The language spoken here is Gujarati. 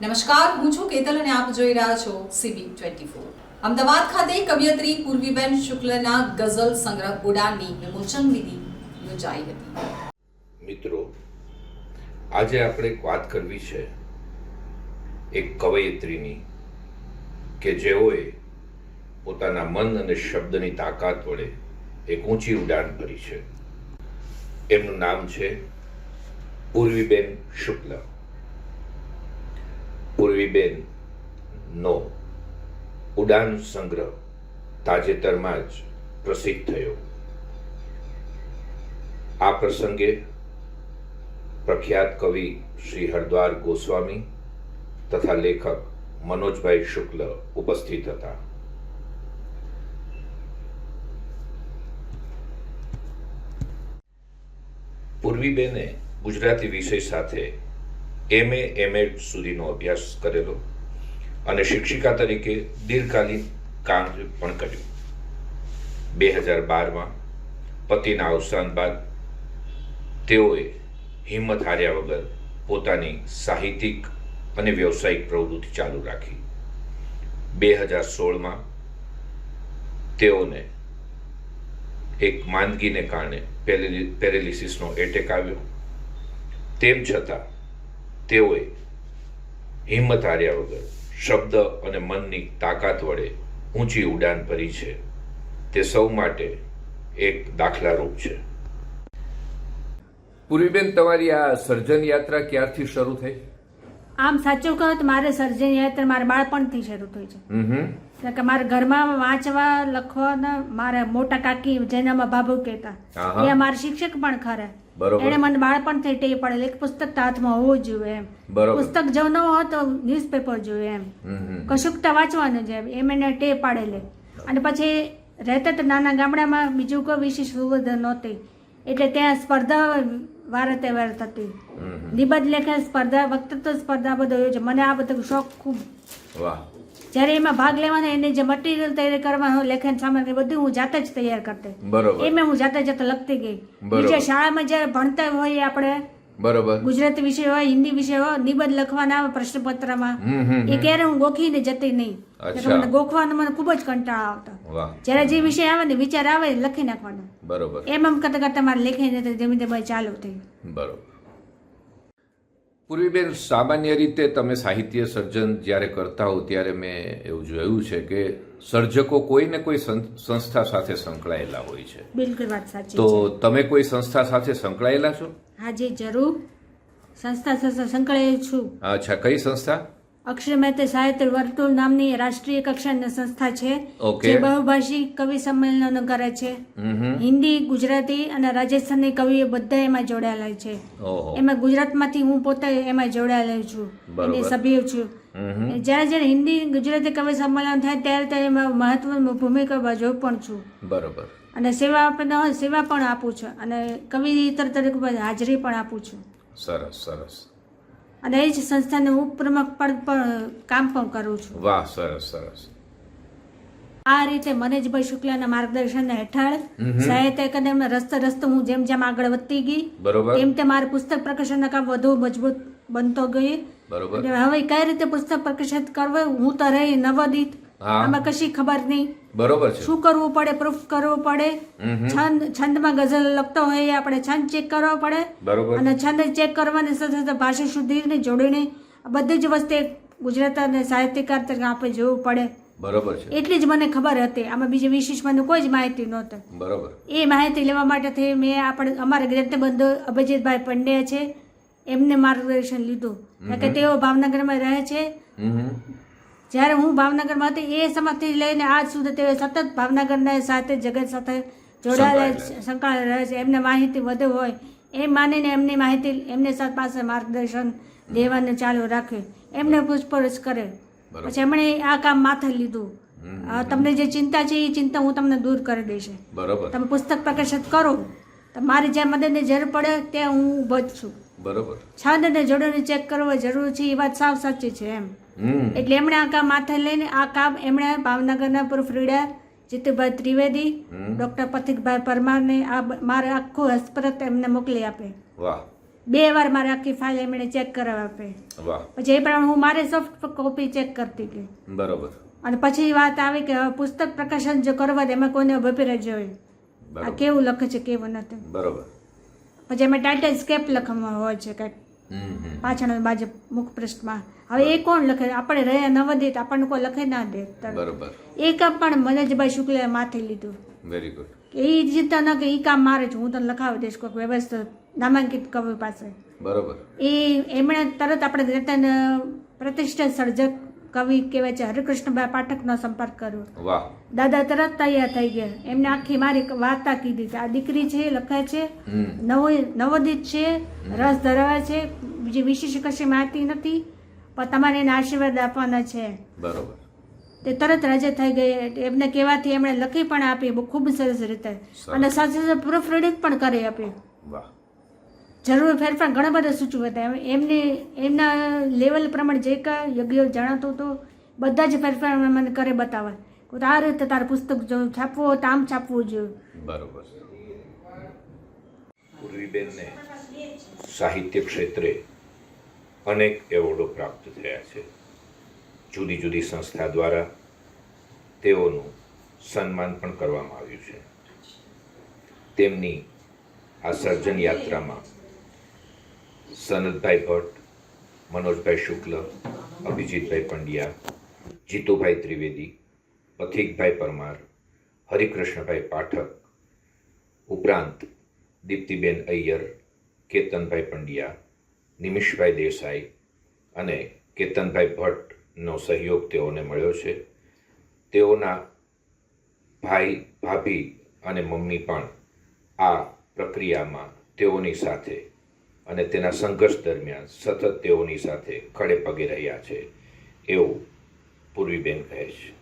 નમસ્કાર, હું છું કેતલ અને આપ જોઈ રહ્યા છો સીબી ટ્વેન્ટી ફોર અમદાવાદ ખાતે કવિયત્રી પૂર્વીબેન શુક્લના ગઝલ સંગ્રહ ઉડાનની વિમોચન વિધિ યોજાઈ હતી. મિત્રો, આજે આપણે એક વાત કરવી છે, એક કવયત્રીની, કે જેઓએ પોતાના મન અને શબ્દની તાકાત વડે એક ઊંચી ઉડાન ભરી છે. એમનું નામ છે પૂર્વીબેન શુક્લ. પૂર્વીબેન નો. ઉડાન સંગ્રહ, તાજેતરમાં જ પ્રસિદ્ધ થયો. આ પ્રસંગે પ્રખ્યાત કવિ શ્રી હરદ્વાર ગોસ્વામી તથા લેખક મનોજભાઈ શુક્લ ઉપસ્થિત હતા. પૂર્વીબેને ગુજરાતી વિષય સાથે એમએ એમએડ સુધીનો અભ્યાસ કરેલો અને શિક્ષિકા તરીકે દીર્ઘકાલીન કામ પણ કર્યું. બે હજાર બારમાં પતિના અવસાન બાદ તેઓએ હિંમત હાર્યા વગર પોતાની સાહિત્યિક અને વ્યવસાયિક પ્રવૃત્તિ ચાલુ રાખી. બે હજાર સોળમાં તેઓને એક માંદગીને કારણે પેરેલિસિસનો એટેક આવ્યો. તેમ છતાં તેઓએ હિંમત હાર્યા વગર શબ્દ અને મનની તાકાત વડે ઊંચી ઉડાન ભરી છે. તે સૌ માટે એક દાખલારૂપ છે. પૂર્વીબેન તમારી આ સર્જન યાત્રા ક્યારથી શરૂ થઈ? આમ સાચું કહો તો મારે સર્જન યાત્રા મારા બાળપણથી શરૂ થઈ છે. કે મારે ઘરમાં વાંચવા લખવાના મારા મોટા કાકી જેનામાં બાબુ કહેતા. એ મારા શિક્ષક પણ ખરા. એને મને બાળપણથી ટેવ પડેલ એક પુસ્તક તો હાથમાં હોવું જોઈએ એમ. પુસ્તક જો ન હોય તો ન્યૂઝપેપર જોઈએ એમ. કશુંક તો વાંચવાનું છે એમ. એને ટેવ પાડેલી. અને પછી રહેતા તો નાના ગામડામાં બીજું કોઈ વિશેષ સુવિધા નહોતી. એટલે ત્યાં સ્પર્ધા વારે તહેવાર થતી. નિબંધ લેખન સ્પર્ધા વક્તૃત્વ સ્પર્ધા બધો યોજે મને આ બધો શોખ ખૂબ. વાહ. જ્યારે એમાં ભાગ લેવાનો એને જે મટીરિયલ તૈયાર કરવાનું લેખન સામગ્રી બધું હું જાતે જ તૈયાર કરતી. બરોબર. એમાં હું જાતે જાતે લખતી ગઈ. બીજા શાળામાં જ્યારે ભણતા હોય આપણે બરોબર. ગુજરાતી વિષય હોય હિન્દી વિષય હોય નિબંધ લખવાના આવે પ્રશ્નપત્રમાં એ ક્યારે હું ગોખીને જતી નહીં. મને ગોખવાનો મને ખૂબ જ કંટાળો આવતો. જયારે જ્યારે જે વિષય આવે ને વિચાર આવે લખી નાખવાનો. બરોબર. એમ એમ કરતા કરતા મારે લેખીને ધીમે ધીમે ચાલુ થઈ. બરોબર. પૂર્વીબેન સામાન્ય રીતે તમે સાહિત્ય સર્જન જ્યારે કરતા હો ત્યારે મેં એવું જોયું છે કે સર્જકો કોઈ ને કોઈ સંસ્થા સાથે સંકળાયેલા હોય છે. બિલકુલ વાત સાચી તો તમે કોઈ સંસ્થા સાથે સંકળાયેલા છો? હાજી જરૂર. સંસ્થા સાથે સંકળાયેલ છું. અચ્છા કઈ સંસ્થા? અક્ષય મહેતા સાહિત્ય વર્તુળ નામની રાષ્ટ્રીય કક્ષાની સંસ્થા છે જે બહુભાષી કવિ સંમેલનો કરે છે. હિન્દી ગુજરાતી અને રાજસ્થાની કવિઓ બધા એમાં જોડાયેલા છે. એમાં ગુજરાતમાંથી હું પોતે એમાં જોડાયેલો છું. એની સભ્ય છું. જ્યારે જ્યારે હિન્દી ગુજરાતી કવિ સંમેલન થાય ત્યારે ત્યારે એમાં મહત્વની ભૂમિકા ભજવું પણ છું. બરોબર. અને સેવા સેવા પણ આપું છું. અને કવિ તરીકે હાજરી પણ આપું છું. સરસ સરસ. અને એ જ સંસ્થાને ઉપપ્રમુખ પ્રમુખ પદ પણ કામ પણ કરું છું. વાહ સરસ સરસ. આ રીતે મનેજભાઈ શુક્લાના માર્ગદર્શન હેઠળ સાહિત્ય એકેડેમીના રસ્તે રસ્તે હું જેમ જેમ આગળ વધતી ગઈ બરોબર. તેમ તેમ મારું પુસ્તક પ્રકાશન કામ વધુ મજબૂત બનતો ગઈ બરોબર. હવે કઈ રીતે પુસ્તક પ્રકાશિત કરવું હું તો રહી નવોદિત. આમાં કશી ખબર નહીં. બરોબર છે. શું કરવું પડે પ્રૂફ કરવું પડે? છંદ છંદમાં ગઝલ લખતો હોય એ આપણે છંદ ચેક કરવો પડે. બરોબર. અને છંદ ચેક કરવાની સાથે સાથે ભાષા શુદ્ધિને જોડીને બધી જ વસ્તુ ગુજરાત અને સાહિત્યકાર તરીકે આપણે જોવું પડે. બરોબર છે. એટલી જ મને ખબર હતી. આમાં બીજી વિશેષ મને કોઈ જ માહિતી નહોતી. બરોબર. એ માહિતી લેવા માટે થઈ મેં આપણે અમારા ગ્રંથબંધુ અભિજીતભાઈ પંડ્યા છે. એમને માર્ગદર્શન લીધું. કે તેઓ ભાવનગરમાં રહે છે. જ્યારે હું ભાવનગરમાં હતી એ સમયથી લઈને આજ સુધી તે સતત ભાવનગરના સાથે જગત સાથે જોડાયેલા સંકળાયેલા. રહે છે. એમને માહિતી વધુ હોય એ માનીને એમની માહિતી એમની સાથે પાસે માર્ગદર્શન દેવાનું ચાલુ રાખ્યું. એમને પૂછપરછ કરે પછી એમણે આ કામ માથે લીધું. તમને જે ચિંતા છે એ ચિંતા હું તમને દૂર કરી દઈશ. બરોબર. તમે પુસ્તક પ્રકાશિત કરો. તો મારી જ્યાં મદદની જરૂર પડે ત્યાં હું ઊભો જ છું. બરોબર. છંદ અને જોડણી ચેક કરવો જરૂર છે એ વાત સાવ સાચી છે એમ. એટલે એમણે આ કામ માથે લઈને આ કામ એમણે ભાવનગરના proofreader Jitubhai Trivedi doctor Pathikbhai પરમારને આ મારે આખું હસ્પરત એમને મોકલી આપે. વાહ. બે વાર મારે આખી ફાઇલ એમણે ચેક કરાવી આપે. વાહ. પછી એ પ્રમાણે હું મારે સોફ્ટ કોપી ચેક કરતી ગઈ બરોબર. અને પછી વાત આવી કે પુસ્તક પ્રકાશન જો કરવા એમાં કોઈને વપેરે રહેજો આ કેવું લખે છે કેવું નથી. બરોબર. પછી એમાં ટાઇટલ સ્કેપ લખવામાં હોય છે કંઈક. હમ પાછળ બાજુ મુખ પૃષ્ઠમાં. હવે એ કોણ લખે? આપણે રહ્યા નવદિત આપણને કોઈ લખે ના દે. બરોબર. એ કામ પણ મનોજભાઈ શુક્લે માથે લીધું. વેરી ગુડ એ ચિંતા ન કે એ કામ મારે છે હું તને લખાવી દઈશ કોઈક વ્યવસ્થિત નામાંકિત કવિ પાસે. બરોબર. એ એમણે તરત આપણે રતન પ્રતિષ્ઠિત સર્જક કવિ કહેવાય છે હરિકૃષ્ણભાઈ પાઠકનો સંપર્ક કર્યો. વાહ. દાદા તરત તૈયાર થઈ ગયા. એમને આખી મારી વાર્તા કીધી કે આ દીકરી છે લખે છે નવો નવોદિત છે રસ ધરાવે છે બીજી વિશેષ કશી માહિતી નથી પણ તમારે એને આશીર્વાદ આપવાના છે. બરોબર. તે તરત રાજા થઈ ગઈ. એમને કહેવાથી એમણે લખી પણ આપી. બહુ ખૂબ સરસ રીતે. અને સાથે સાથે પ્રૂફ રીડિંગ પણ કરી આપી. વાહ. જરૂર ફેરફાર ઘણા બધા સૂચવું હતા. એમને, એમના લેવલ પ્રમાણે જે કાંઈ યજ્ઞ જણાતો હતો, બધા જ ફેરફાર મને કરે બતાવે તો આ રીતે તારું પુસ્તક જો છાપવું તો આમ છાપવું જોઈએ. બરોબર. પૂર્વીબેનને સાહિત્ય ક્ષેત્રે અનેક એવોર્ડો પ્રાપ્ત થયા છે. જુદી જુદી સંસ્થા દ્વારા તેઓનું સન્માન પણ કરવામાં આવ્યું છે. તેમની આ સર્જન યાત્રામાં સનતભાઈ ભટ્ટ, મનોજભાઈ શુક્લ, અભિજીતભાઈ પંડ્યા, જીતુભાઈ ત્રિવેદી, પથિકભાઈ પરમાર, હરિકૃષ્ણભાઈ પાઠક, ઉપરાંત દીપ્તિબેન અય્યર, કેતનભાઈ પંડ્યા, નિમિષભાઈ દેસાઈ અને કેતનભાઈ ભટ્ટનો સહયોગ તેઓને મળ્યો છે. તેઓના ભાઈ ભાભી અને મમ્મી પણ આ પ્રક્રિયામાં તેઓની સાથે અને તેના સંઘર્ષ દરમિયાન સતત તેઓની સાથે ખડે પગે રહ્યા છે, એવું પૂર્વીબેન કહે છે.